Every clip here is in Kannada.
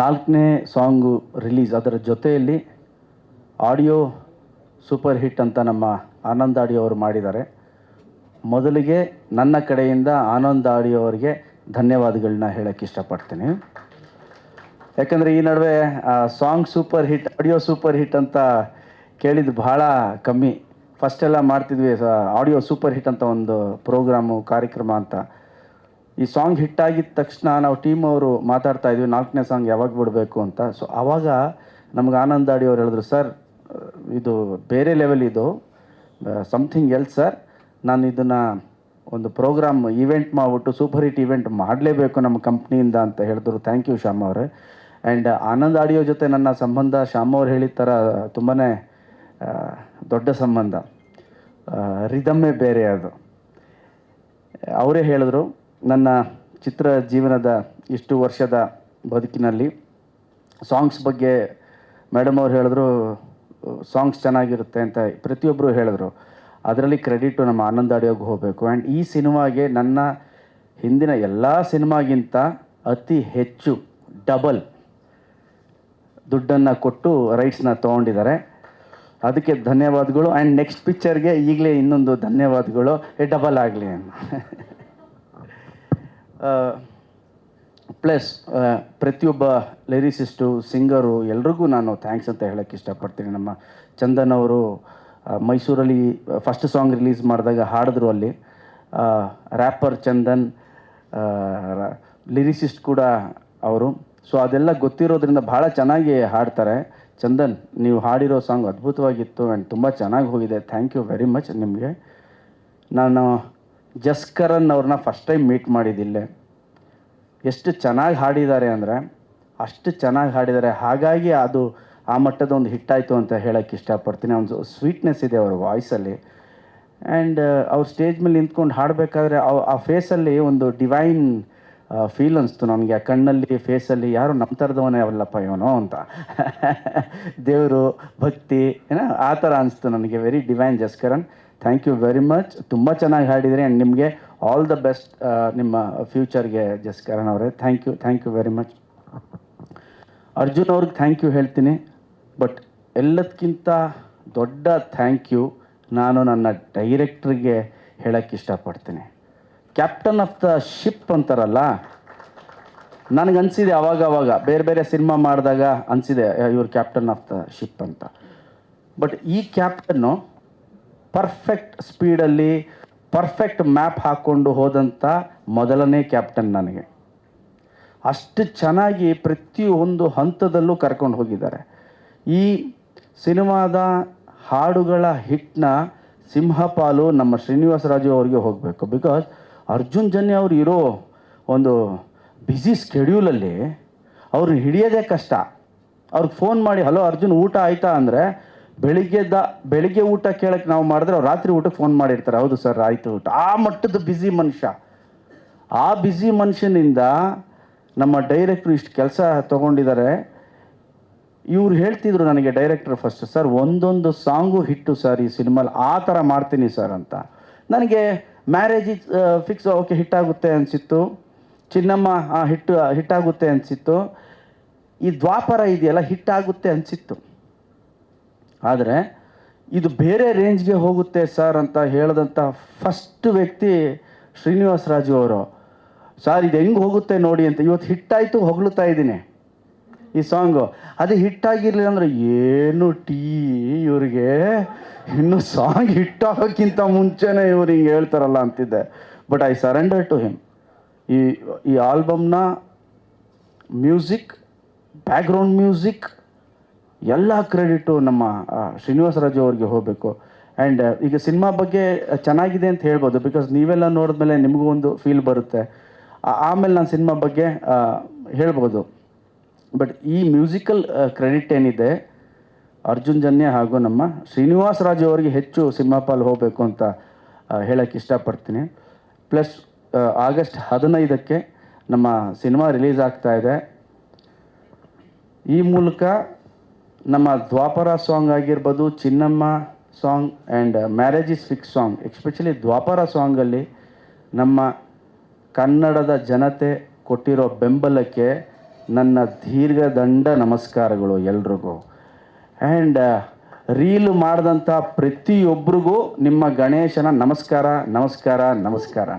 ನಾಲ್ಕನೇ ಸಾಂಗು ರಿಲೀಸ್. ಅದರ ಜೊತೆಯಲ್ಲಿ ಆಡಿಯೋ ಸೂಪರ್ ಹಿಟ್ ಅಂತ ನಮ್ಮ ಆನಂದ್ ಆಡಿಯೋ ಅವರು ಮಾಡಿದ್ದಾರೆ. ಮೊದಲಿಗೆ ನನ್ನ ಕಡೆಯಿಂದ ಆನಂದ್ ಆಡಿಯೋ ಅವರಿಗೆ ಧನ್ಯವಾದಗಳನ್ನ ಹೇಳೋಕ್ಕೆ ಇಷ್ಟಪಡ್ತೀನಿ. ಯಾಕಂದರೆ ಈ ನಡುವೆ song super hit, audio super hit ಅಂತ ಕೇಳಿದ್ದು ಭಾಳ ಕಮ್ಮಿ. ಫಸ್ಟ್ ಎಲ್ಲ ಮಾಡ್ತಿದ್ವಿ ಆಡಿಯೋ ಸೂಪರ್ ಹಿಟ್ ಅಂತ ಒಂದು ಪ್ರೋಗ್ರಾಮು, ಕಾರ್ಯಕ್ರಮ ಅಂತ. ಈ ಸಾಂಗ್ ಹಿಟ್ ತಕ್ಷಣ ನಾವು ಟೀಮ್ ಅವರು ಮಾತಾಡ್ತಾ ಇದ್ವಿ, ನಾಲ್ಕನೇ ಸಾಂಗ್ ಯಾವಾಗ ಬಿಡಬೇಕು ಅಂತ. ಸೊ ಆವಾಗ ನಮ್ಗೆ ಆನಂದ್ ಆಡಿ ಅವ್ರು ಹೇಳಿದ್ರು, ಸರ್, ಇದು ಬೇರೆ ಲೆವೆಲ್ ಇದು. ಸಮಥಿಂಗ್ ಎಲ್ಸ್ ಸರ್ ನಾನು ಇದನ್ನು ಒಂದು ಪ್ರೋಗ್ರಾಮ್ ಈವೆಂಟ್ ಮಾಡಿಬಿಟ್ಟು ಸೂಪರ್ ಹಿಟ್ ಈವೆಂಟ್ ಮಾಡಲೇಬೇಕು ನಮ್ಮ ಕಂಪ್ನಿಯಿಂದ ಅಂತ ಹೇಳಿದ್ರು. ಥ್ಯಾಂಕ್ ಯು ಶ್ಯಾಮ್ ಅವರೇ. ಆ್ಯಂಡ್ ಆನಂದ್ ಆಡಿಯೋ ಜೊತೆ ನನ್ನ ಸಂಬಂಧ, ಶ್ಯಾಮ್ ಅವ್ರು ಹೇಳಿದ ಥರ ತುಂಬಾ ದೊಡ್ಡ ಸಂಬಂಧ. ರಿದಮ್ಮೇ ಬೇರೆ ಅದು. ಅವರೇ ಹೇಳಿದ್ರು ನನ್ನ ಚಿತ್ರ ಜೀವನದ ಇಷ್ಟು ವರ್ಷದ ಬದುಕಿನಲ್ಲಿ ಸಾಂಗ್ಸ್ ಬಗ್ಗೆ ಮೇಡಮ್ ಅವ್ರು ಹೇಳಿದ್ರು, ಸಾಂಗ್ಸ್ ಚೆನ್ನಾಗಿರುತ್ತೆ ಅಂತ ಪ್ರತಿಯೊಬ್ಬರು ಹೇಳಿದ್ರು. ಅದರಲ್ಲಿ ಕ್ರೆಡಿಟು ನಮ್ಮ ಆನಂದ್ ಆಡಿಯೋಗೆ ಹೋಗಬೇಕು. ಆ್ಯಂಡ್ ಈ ಸಿನಿಮಾಗೆ ನನ್ನ ಹಿಂದಿನ ಎಲ್ಲ ಸಿನಿಮಾಗಿಂತ ಅತಿ ಹೆಚ್ಚು ಡಬಲ್ ದುಡ್ಡನ್ನು ಕೊಟ್ಟು ರೈಟ್ಸ್ನ ತೊಗೊಂಡಿದ್ದಾರೆ. ಅದಕ್ಕೆ ಧನ್ಯವಾದಗಳು. ಆ್ಯಂಡ್ ನೆಕ್ಸ್ಟ್ ಪಿಕ್ಚರ್ಗೆ ಈಗಲೇ ಇನ್ನೊಂದು ಧನ್ಯವಾದಗಳು. ಡಬಲ್ ಆಗಲಿ ಪ್ಲಸ್ ಪ್ರತಿಯೊಬ್ಬ ಲಿರಿಸಿಸ್ಟು, ಸಿಂಗರು, ಎಲ್ರಿಗೂ ನಾನು ಥ್ಯಾಂಕ್ಸ್ ಅಂತ ಹೇಳೋಕ್ಕೆ ಇಷ್ಟಪಡ್ತೀನಿ. ನಮ್ಮ ಚಂದನ್ ಅವರು ಮೈಸೂರಲ್ಲಿ ಫಸ್ಟ್ ಸಾಂಗ್ ರಿಲೀಸ್ ಮಾಡಿದಾಗ ಹಾಡಿದ್ರು ಅಲ್ಲಿ. ರ್ಯಾಪರ್ ಚಂದನ್ ಲಿರಿಸಿಸ್ಟ್ ಕೂಡ ಅವರು. ಸೊ ಅದೆಲ್ಲ ಗೊತ್ತಿರೋದ್ರಿಂದ ಭಾಳ ಚೆನ್ನಾಗಿ ಹಾಡ್ತಾರೆ. ಚಂದನ್, ನೀವು ಹಾಡಿರೋ ಸಾಂಗ್ ಅದ್ಭುತವಾಗಿತ್ತು ಆ್ಯಂಡ್ ತುಂಬ ಚೆನ್ನಾಗಿ ಹೋಗಿದೆ. ಥ್ಯಾಂಕ್ ಯು ವೆರಿ ಮಚ್ ನಿಮಗೆ. ನಾನು ಜಸ್ಕರನ್ ಅವ್ರನ್ನ ಫಸ್ಟ್ ಟೈಮ್ ಮೀಟ್ ಮಾಡಿದ್ದಿಲ್ಲೇ ಎಷ್ಟು ಚೆನ್ನಾಗಿ ಹಾಡಿದ್ದಾರೆ ಅಂದರೆ, ಅಷ್ಟು ಚೆನ್ನಾಗಿ ಹಾಡಿದ್ದಾರೆ. ಹಾಗಾಗಿ ಅದು ಆ ಮಟ್ಟದ ಒಂದು ಹಿಟ್ಟಾಯಿತು ಅಂತ ಹೇಳೋಕ್ಕೆ ಇಷ್ಟಪಡ್ತೀನಿ. ಒಂದು ಸ್ವೀಟ್ನೆಸ್ ಇದೆ ಅವ್ರ ವಾಯ್ಸಲ್ಲಿ ಆ್ಯಂಡ್ ಅವ್ರ ಸ್ಟೇಜ್ ಮೇಲೆ ನಿಂತ್ಕೊಂಡು ಹಾಡಬೇಕಾದ್ರೆ ಆ ಫೇಸಲ್ಲಿ ಒಂದು ಡಿವೈನ್ ಫೀಲ್ ಅನಿಸ್ತು ನನಗೆ. ಆ ಕಣ್ಣಲ್ಲಿ ಫೇಸಲ್ಲಿ ಯಾರು ನಮ್ಮ ಥರದವನೇ ಅವಲ್ಲಪ್ಪ ಇವನು ಅಂತ. ದೇವರು, ಭಕ್ತಿ, ಏನೋ ಆ ಥರ ಅನಿಸ್ತು ನನಗೆ. Very divine Jaskaran. Thank you very much ತುಂಬ ಚೆನ್ನಾಗಿ ಹಾಡಿದ್ರಿ ಆ್ಯಂಡ್ ನಿಮಗೆ ಆಲ್ ದ ಬೆಸ್ಟ್ ನಿಮ್ಮ ಫ್ಯೂಚರ್ಗೆ ಜಸ್ಕರನ್ ಅವರೇ. Thank you thank you very much Arjun ಅವ್ರಿಗೆ ಥ್ಯಾಂಕ್ ಯು ಹೇಳ್ತೀನಿ. ಬಟ್ ಎಲ್ಲದಕ್ಕಿಂತ ದೊಡ್ಡ ಥ್ಯಾಂಕ್ ಯು ನಾನು ನನ್ನ ಡೈರೆಕ್ಟ್ರಿಗೆ ಹೇಳೋಕ್ಕೆ ಇಷ್ಟಪಡ್ತೀನಿ. ಕ್ಯಾಪ್ಟನ್ ಆಫ್ ದ ಶಿಪ್ ಅಂತಾರಲ್ಲ? ನನಗನ್ಸಿದೆ ಅವಾಗ ಅವಾಗ ಬೇರೆ ಬೇರೆ ಸಿನಿಮಾ ಮಾಡಿದಾಗ ಅನಿಸಿದೆ ಇವ್ರು ಕ್ಯಾಪ್ಟನ್ ಆಫ್ ದ ಶಿಪ್ ಅಂತ. ಬಟ್ ಈ ಕ್ಯಾಪ್ಟನ್ನು ಪರ್ಫೆಕ್ಟ್ ಸ್ಪೀಡಲ್ಲಿ ಪರ್ಫೆಕ್ಟ್ ಮ್ಯಾಪ್ ಹಾಕ್ಕೊಂಡು ಹೋದಂಥ ಮೊದಲನೇ ಕ್ಯಾಪ್ಟನ್ ನನಗೆ. ಅಷ್ಟು ಚೆನ್ನಾಗಿ ಪ್ರತಿಯೊಂದು ಹಂತದಲ್ಲೂ ಕರ್ಕೊಂಡು ಹೋಗಿದ್ದಾರೆ. ಈ ಸಿನಿಮಾದ ಹಾಡುಗಳ ಹಿಟ್ನ ಸಿಂಹಪಾಲು ನಮ್ಮ ಶ್ರೀನಿವಾಸರಾಜು ಅವರಿಗೆ ಹೋಗಬೇಕು. ಬಿಕಾಸ್ ಅರ್ಜುನ್ ಜನ್ಯ ಅವರು ಇರೋ ಒಂದು ಬ್ಯುಸಿ ಸ್ಕೆಡ್ಯೂಲಲ್ಲಿ ಅವ್ರನ್ನ ಹಿಡಿಯೋದೇ ಕಷ್ಟ. ಅವ್ರಿಗೆ ಫೋನ್ ಮಾಡಿ, ಹಲೋ ಅರ್ಜುನ್, ಊಟ ಆಯ್ತಾ? ಅಂದರೆ ಬೆಳಿಗ್ಗೆದ ಬೆಳಿಗ್ಗೆ ಊಟ ಕೇಳಕ್ಕೆ ನಾವು ಮಾಡಿದ್ರೆ ಅವ್ರು ರಾತ್ರಿ ಊಟಕ್ಕೆ ಫೋನ್ ಮಾಡಿರ್ತಾರೆ. ಹೌದು ಸರ್, ಆಯಿತು ಊಟ. ಆ ಮಟ್ಟದ ಬ್ಯುಸಿ ಮನುಷ್ಯ. ಆ ಬ್ಯುಸಿ ಮನುಷ್ಯನಿಂದ ನಮ್ಮ ಡೈರೆಕ್ಟ್ರು ಇಷ್ಟು ಕೆಲಸ ತೊಗೊಂಡಿದ್ದಾರೆ ಇವ್ರು ಹೇಳ್ತಿದ್ರು ನನಗೆ ಡೈರೆಕ್ಟರ್ ಫಸ್ಟ್ ಸರ್, ಒಂದೊಂದು ಸಾಂಗು ಹಿಟ್ಟು ಸರ್ ಈ ಸಿನಿಮಾಲಿ, ಆ ಥರ ಮಾಡ್ತೀನಿ ಸರ್ ಅಂತ. ನನಗೆ ಮ್ಯಾರೇಜ್ ಫಿಕ್ಸ್ ಓಕೆ ಹಿಟ್ಟಾಗುತ್ತೆ ಅನಿಸಿತ್ತು. ಚಿನ್ನಮ್ಮ ಹಿಟ್ಟು ಹಿಟ್ಟಾಗುತ್ತೆ ಅನಿಸಿತ್ತು. ಈ ದ್ವಾಪರ ಇದೆಯಲ್ಲ ಹಿಟ್ಟಾಗುತ್ತೆ ಅನಿಸಿತ್ತು. ಆದರೆ ಇದು ಬೇರೆ ರೇಂಜ್ಗೆ ಹೋಗುತ್ತೆ ಸರ್ ಅಂತ ಹೇಳಿದಂಥ ಫಸ್ಟ್ ವ್ಯಕ್ತಿ ಶ್ರೀನಿವಾಸ ರಾಜು ಅವರು. ಸರ್, ಇದು ಹೆಂಗೆ ಹೋಗುತ್ತೆ ನೋಡಿ ಅಂತ ಇವತ್ತು ಹಿಟ್ಟಾಯಿತು, ಹೊಗಳುತ್ತಾ ಇದ್ದೀನಿ. ಈ ಸಾಂಗು, ಅದು ಹಿಟ್ಟಾಗಿರಲಿಲ್ಲ ಅಂದರೆ, ಏನು ಟೀ ಇವರಿಗೆ? ಇನ್ನು ಸಾಂಗ್ ಹಿಟ್ಟಾಗೋಕ್ಕಿಂತ ಮುಂಚೆನೇ ಇವ್ರು ಹಿಂಗೆ ಹೇಳ್ತಾರಲ್ಲ ಅಂತಿದ್ದೆ. But I surrender to him ಈ ಈ ಆಲ್ಬಮ್ನ ಮ್ಯೂಸಿಕ್ ಬ್ಯಾಕ್ಗ್ರೌಂಡ್ ಮ್ಯೂಸಿಕ್ ಎಲ್ಲ ಕ್ರೆಡಿಟು ನಮ್ಮ ಶ್ರೀನಿವಾಸ ರಾಜು ಅವ್ರಿಗೆ ಹೋಗಬೇಕು. ಆ್ಯಂಡ್ ಈಗ ಸಿನಿಮಾ ಬಗ್ಗೆ ಚೆನ್ನಾಗಿದೆ ಅಂತ ಹೇಳ್ಬೋದು ಬಿಕಾಸ್ ನೀವೆಲ್ಲ ನೋಡಿದ್ಮೇಲೆ ನಿಮಗೂ ಒಂದು ಫೀಲ್ ಬರುತ್ತೆ. ಆಮೇಲೆ ನಾನು ಸಿನಿಮಾ ಬಗ್ಗೆ ಹೇಳ್ಬೋದು. ಬಟ್ ಈ ಮ್ಯೂಸಿಕಲ್ ಕ್ರೆಡಿಟ್ ಏನಿದೆ, ಅರ್ಜುನ್ ಜನ್ಯ ಹಾಗೂ ನಮ್ಮ ಶ್ರೀನಿವಾಸ ರಾಜು ಅವರಿಗೆ ಹೆಚ್ಚು ಸಿನಿಮಾ ಪಾಲ್ ಹೋಗಬೇಕು ಅಂತ ಹೇಳೋಕ್ಕೆ ಇಷ್ಟಪಡ್ತೀನಿ. ಪ್ಲಸ್ ಆಗಸ್ಟ್ ಹದಿನೈದಕ್ಕೆ ನಮ್ಮ ಸಿನಿಮಾ ರಿಲೀಸ್ ಆಗ್ತಾ ಇದೆ. ಈ ಮೂಲಕ ನಮ್ಮ ದ್ವಾಪರ ಸಾಂಗ್ ಆಗಿರ್ಬೋದು, Chinnamma song and marriage is fix song especially Dwapara ಸಾಂಗಲ್ಲಿ ನಮ್ಮ ಕನ್ನಡದ ಜನತೆ ಕೊಟ್ಟಿರೋ ಬೆಂಬಲಕ್ಕೆ ನನ್ನ ದೀರ್ಘದಂಡ ನಮಸ್ಕಾರಗಳು ಎಲ್ರಿಗೂ. ಆ್ಯಂಡ್ ರೀಲ್ ಮಾಡಿದಂಥ ಪ್ರತಿಯೊಬ್ಬರಿಗೂ ನಿಮ್ಮ ಗಣೇಶನ ನಮಸ್ಕಾರ ನಮಸ್ಕಾರ ನಮಸ್ಕಾರ.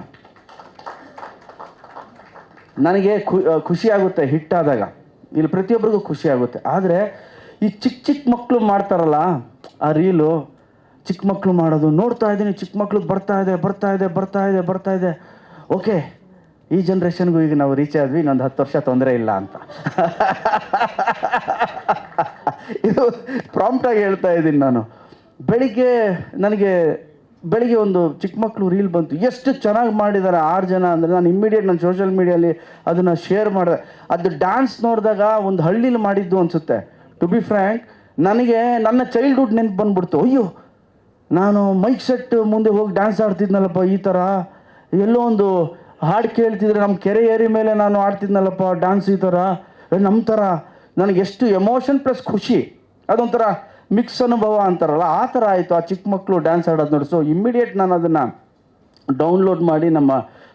ನನಗೆ ಖು ಖುಷಿ ಆಗುತ್ತೆ ಹಿಟ್ಟಾದಾಗ ಇಲ್ಲಿ ಪ್ರತಿಯೊಬ್ಬರಿಗೂ ಖುಷಿಯಾಗುತ್ತೆ ಆದರೆ ಈ ಚಿಕ್ಕ ಚಿಕ್ಕ ಮಕ್ಕಳು ಮಾಡ್ತಾರಲ್ಲ, ಆ ರೀಲು ಚಿಕ್ಕ ಮಕ್ಕಳು ಮಾಡೋದು ನೋಡ್ತಾ ಇದ್ದೀನಿ ಚಿಕ್ಕ ಮಕ್ಕಳು ಬರ್ತಾ ಇದೆ ಬರ್ತಾ ಇದೆ ಬರ್ತಾ ಇದೆ ಬರ್ತಾ ಇದೆ. ಓಕೆ ಈ ಜನ್ರೇಷನ್ಗೂ ಈಗ ನಾವು ರೀಚ್ ಆದ್ವಿ, ಇನ್ನೊಂದು ಹತ್ತು ವರ್ಷ ತೊಂದರೆ ಇಲ್ಲ ಅಂತ. ಇದು ಪ್ರಾಂಪ್ಟಾಗಿ ಹೇಳ್ತಾ ಇದ್ದೀನಿ ನಾನು. ಬೆಳಿಗ್ಗೆ ನನಗೆ, ಬೆಳಿಗ್ಗೆ ಒಂದು ಚಿಕ್ಕ ಮಕ್ಕಳು ರೀಲ್ ಬಂತು. ಎಷ್ಟು ಚೆನ್ನಾಗಿ ಮಾಡಿದ್ದಾರೆ ಆರು ಜನ ಅಂದರೆ ನಾನು ಇಮ್ಮಿಡಿಯೇಟ್ ನಾನು ಸೋಷಿಯಲ್ ಮೀಡಿಯಲ್ಲಿ ಅದನ್ನು ಶೇರ್ ಮಾಡಿದೆ. ಅದು ಡ್ಯಾನ್ಸ್ ನೋಡಿದಾಗ ಒಂದು ಹಳ್ಳಿಲಿ ಮಾಡಿದ್ದು ಅನಿಸುತ್ತೆ. ಟು ಬಿ ಫ್ರ್ಯಾಂಕ್ ನನಗೆ ನನ್ನ ಚೈಲ್ಡ್ಹುಡ್ ನೆನ್ಪು ಬಂದ್ಬಿಡ್ತು. ಅಯ್ಯೋ, ನಾನು ಮೈಕ್ ಸೆಟ್ ಮುಂದೆ ಹೋಗಿ ಡ್ಯಾನ್ಸ್ ಆಡ್ತಿದ್ನಲ್ಲಪ್ಪ, ಈ ಥರ ಎಲ್ಲೋ ಒಂದು ಹಾಡು ಕೇಳ್ತಿದ್ರೆ ನಮ್ಮ ಕೆರೆ ಏರಿ ಮೇಲೆ ನಾನು ಆಡ್ತಿದ್ನಲ್ಲಪ್ಪ ಡ್ಯಾನ್ಸ್ ಈ ಥರ ನಮ್ಮ ಥರ ನನಗೆ ಎಷ್ಟು ಎಮೋಷನ್ ಪ್ಲಸ್ ಖುಷಿ. ಅದೊಂಥರ ಮಿಕ್ಸ್ ಅನುಭವ ಅಂತಾರಲ್ಲ, ಆ ಥರ ಆಯಿತು. ಆ ಚಿಕ್ಕ ಮಕ್ಕಳು ಡ್ಯಾನ್ಸ್ ಆಡೋದು ನೋಡಿ. ಸೊ ಇಮ್ಮಿಡಿಯೇಟ್ ನಾನು ಅದನ್ನು ಡೌನ್ಲೋಡ್ ಮಾಡಿ ನಮ್ಮ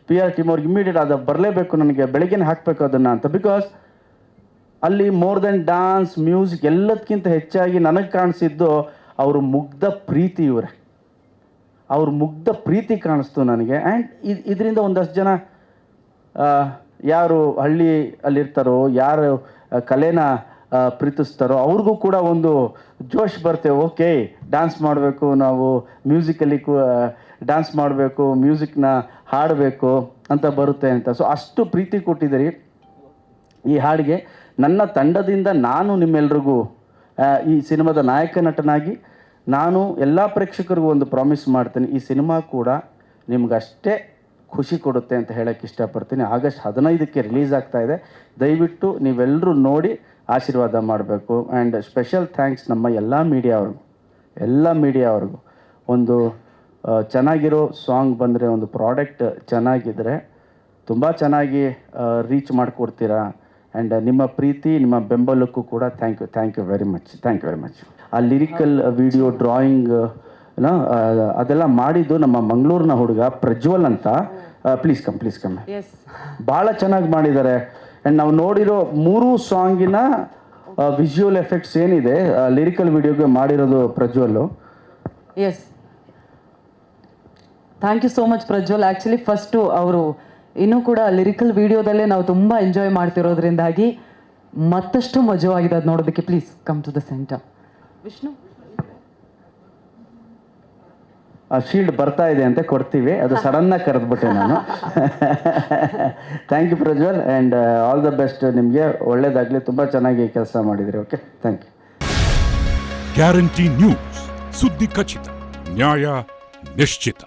ಪಿ ಆರ್ ಟೀಮ್ ಅವ್ರಿಗೆ ಇಮ್ಮಿಡಿಯೇಟ್ ಅದು ಬರಲೇಬೇಕು. ನನಗೆ ಬೆಳಗ್ಗೆನೇ ಹಾಕಬೇಕು ಅದನ್ನು ಅಂತ. ಬಿಕಾಸ್ ಅಲ್ಲಿ ಮೋರ್ ದೆನ್ ಡಾನ್ಸ್ ಮ್ಯೂಸಿಕ್ ಎಲ್ಲದಕ್ಕಿಂತ ಹೆಚ್ಚಾಗಿ ನನಗೆ ಕಾಣಿಸಿದ್ದು ಅವರು ಮುಗ್ಧ ಪ್ರೀತಿ ಇವರೇ. ಅವ್ರ ಮುಗ್ಧ ಪ್ರೀತಿ ಕಾಣಿಸ್ತು ನನಗೆ. ಆ್ಯಂಡ್ ಇದರಿಂದ ಒಂದಷ್ಟು ಜನ ಯಾರು ಹಳ್ಳಿ ಅಲ್ಲಿರ್ತಾರೋ ಯಾರು ಕಲೆನ ಪ್ರೀತಿಸ್ತಾರೋ, ಅವ್ರಿಗೂ ಕೂಡ ಒಂದು ಜೋಶ್ ಬರ್ತೇವೆ ಓಕೆ ಡ್ಯಾನ್ಸ್ ಮಾಡಬೇಕು, ನಾವು ಮ್ಯೂಸಿಕಲ್ಲಿ ಡ್ಯಾನ್ಸ್ ಮಾಡಬೇಕು ಮ್ಯೂಸಿಕ್ನ ಹಾಡಬೇಕು ಅಂತ ಬರುತ್ತೆ ಅಂತ. ಸೊ ಅಷ್ಟು ಪ್ರೀತಿ ಕೊಟ್ಟಿದ್ದೀರಿ ಈ ಹಾಡಿಗೆ. ನನ್ನ ತಂಡದಿಂದ ನಾನು ನಿಮ್ಮೆಲ್ರಿಗೂ ಈ ಸಿನಿಮಾದ ನಾಯಕ ನಟನಾಗಿ ನಾನು ಎಲ್ಲ ಪ್ರೇಕ್ಷಕರಿಗೂ ಒಂದು ಪ್ರಾಮಿಸ್ ಮಾಡ್ತೀನಿ, ಈ ಸಿನಿಮಾ ಕೂಡ ನಿಮ್ಗಷ್ಟೇ ಖುಷಿ ಕೊಡುತ್ತೆ ಅಂತ ಹೇಳೋಕ್ಕೆ ಇಷ್ಟಪಡ್ತೀನಿ. ಆಗಸ್ಟ್ ಹದಿನೈದಕ್ಕೆ ರಿಲೀಸ್ ಆಗ್ತಾ ಇದೆ. ದಯವಿಟ್ಟು ನೀವೆಲ್ಲರೂ ನೋಡಿ ಆಶೀರ್ವಾದ ಮಾಡಬೇಕು. ಆ್ಯಂಡ್ ಸ್ಪೆಷಲ್ ಥ್ಯಾಂಕ್ಸ್ ನಮ್ಮ ಎಲ್ಲ ಮೀಡಿಯಾವ್ರಿಗೂ ಎಲ್ಲ ಮೀಡಿಯಾವ್ರಿಗೂ ಒಂದು ಚೆನ್ನಾಗಿರೋ ಸಾಂಗ್ ಬಂದರೆ, ಒಂದು ಪ್ರಾಡಕ್ಟ್ ಚೆನ್ನಾಗಿದ್ದರೆ ತುಂಬ ಚೆನ್ನಾಗಿ ರೀಚ್ ಮಾಡಿಕೊಡ್ತೀರಾ? ಆ್ಯಂಡ್ ನಿಮ್ಮ ಪ್ರೀತಿ ನಿಮ್ಮ ಬೆಂಬಲಕ್ಕೂ ಕೂಡ thank you thank you very much thank you very much ಆ ಲಿರಿಕಲ್ ವಿಡಿಯೋ ಡ್ರಾಯಿಂಗ್ ಅದೆಲ್ಲ ಮಾಡಿದ್ದು ನಮ್ಮ ಮಂಗಳೂರಿನ ಹುಡುಗ ಪ್ರಜ್ವಲ್ ಅಂತ. ಪ್ಲೀಸ್ ಕಮ್ ಪ್ಲೀಸ್ ಕಮ್ ಭಾಳ ಚೆನ್ನಾಗಿ ಮಾಡಿದ್ದಾರೆ. ಆ್ಯಂಡ್ ನಾವು ನೋಡಿರೋ ಮೂರು ಸಾಂಗಿನ ವಿಜುವಲ್ ಎಫೆಕ್ಟ್ಸ್ ಏನಿದೆ ಲಿರಿಕಲ್ ವಿಡಿಯೋಗೆ ಮಾಡಿರೋದು Prajwal. Yes thank you so much Prajwal. Actually first ಅವರು ಇನ್ನೂ ಕೂಡ ಲಿರಿಕಲ್ ವಿಡಿಯೋದಲ್ಲೇ ನಾವು ತುಂಬ ಎಂಜಾಯ್ ಮಾಡ್ತಿರೋದ್ರಿಂದಾಗಿ ಮತ್ತಷ್ಟು ಮಜವಾಗಿದೆ ಅದು ನೋಡೋದಕ್ಕೆ please come to the centre Vishnu? ಆ ಶೀಲ್ಡ್ ಬರ್ತಾ ಇದೆ ಅಂತ ಕೊಡ್ತೀವಿ. ಅದು ಸಡನ್ನಾಗಿ ಕರೆದ್ಬಿಟ್ಟೆ ನಾನು. Thank you Prajwal and all the best ನಿಮಗೆ. ಒಳ್ಳೇದಾಗಲಿ. ತುಂಬ ಚೆನ್ನಾಗಿ ಕೆಲಸ ಮಾಡಿದಿರಿ. Okay thank you guarantee news ಸುದ್ದಿ ಖಚಿತ. ನ್ಯಾಯ ನಿಶ್ಚಿತ.